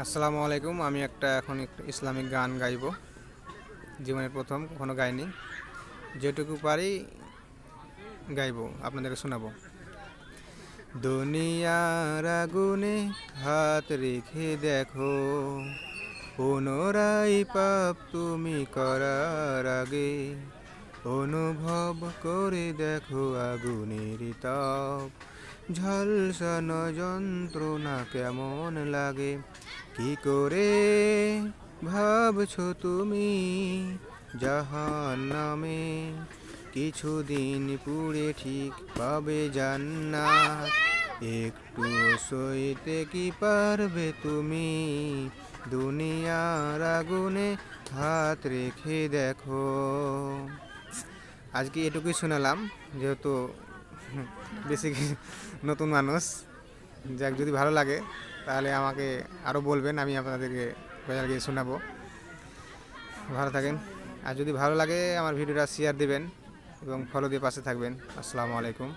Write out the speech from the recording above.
আসসালামু আলাইকুম, আমি একটা এখন ইসলামিক গান গাইব। জীবনের প্রথম, কখনো গাইনি। যেটুকু পারি গাইব, আপনাদেরকে শোনাবো। দুনিয়ার আগুনে হাত রেখে দেখো, পুনরায় পাপ তুমি করার আগে অনুভব করে দেখো আগুনের তাপ। ঝলসানো যন্ত্রণা কেমন লাগে? কি করে ভাবছ তুমি? জাহান নামে কিছুদিন পুড়ে ঠিক পাবে জান্নাত। একটু সইতে কি পারবে তুমি? দুনিয়ার আগুনে হাত রেখে দেখো। আজকে এটুকুই শোনালাম, যেহেতু বেশি নতুন মানুষ। যাক, যদি ভালো লাগে, তাহলে আমাকে আরও বলবেন, আমি আপনাদেরকে গজাল গিয়ে শোনাবো। ভালো থাকেন। আর যদি ভালো লাগে, আমার ভিডিওটা শেয়ার দেবেন এবং ফলো দিয়ে পাশে থাকবেন। আসসালামু আলাইকুম।